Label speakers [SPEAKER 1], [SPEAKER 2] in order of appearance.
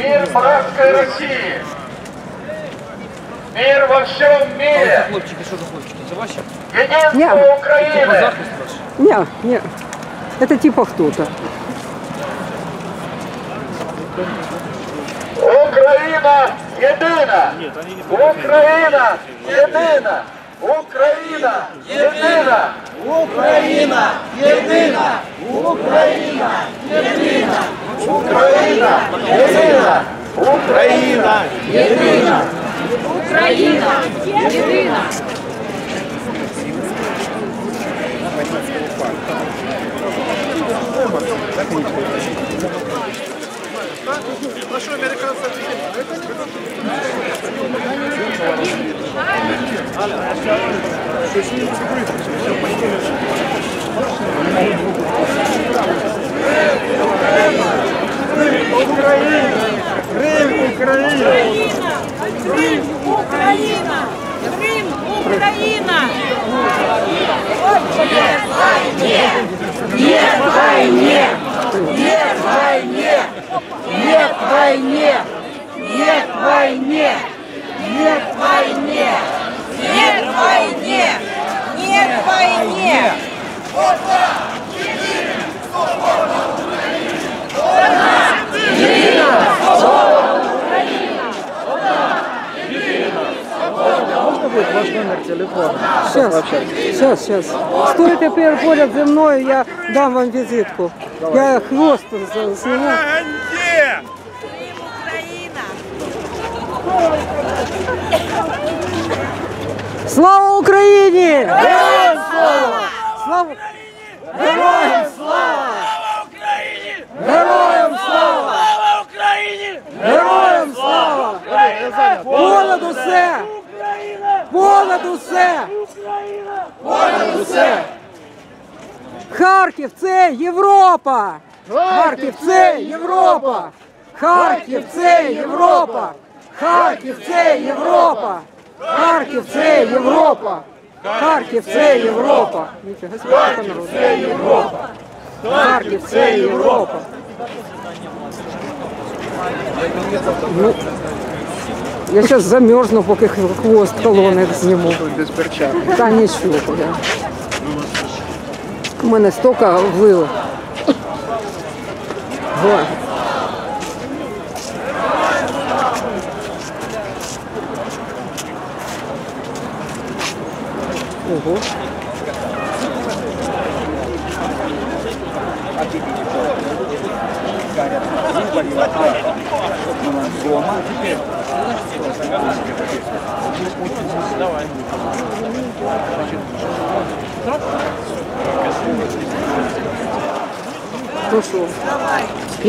[SPEAKER 1] Мир братской России! Мир во всем
[SPEAKER 2] Це
[SPEAKER 1] мире!
[SPEAKER 2] хлопчики, що за хлопчики? Це ваші?
[SPEAKER 1] Единство
[SPEAKER 3] Я.
[SPEAKER 2] Типа
[SPEAKER 1] Украины!
[SPEAKER 2] захист ваш?
[SPEAKER 3] Не, не. Это типа кто-то.
[SPEAKER 1] Україна єдина! Україна єдина! Україна єдина!
[SPEAKER 4] Україна єдина! Україна єдина!
[SPEAKER 1] Україна єдина!
[SPEAKER 4] Україна єдина!
[SPEAKER 5] Україна єдина. Крим Україна! Крим Україна!
[SPEAKER 4] Нет войне! Нет войне! Нет войне! Нет войне! Нет войне!
[SPEAKER 5] Нет войне! Нет войне!
[SPEAKER 2] Можна ваш номер телефону?
[SPEAKER 3] Сейчас, сейчас, сейчас. Стой теперь поряд за мною, я дам вам визитку. Я хвост за- сниму.
[SPEAKER 5] Крим Україна!
[SPEAKER 3] Слава Україні! Понад усе! Понад усе! Харків це Європа! Харків це Європа! Харків це Європа! Харків це Європа! Харків це Європа! Харків це Європа! Собі, яка народ. Харків це Європа! Я сейчас замерзну, поки хвост колони зніму.
[SPEAKER 2] Без перчаток.
[SPEAKER 3] Та нічого. Я. У мене стільки влило. Во. Ого. Ну що?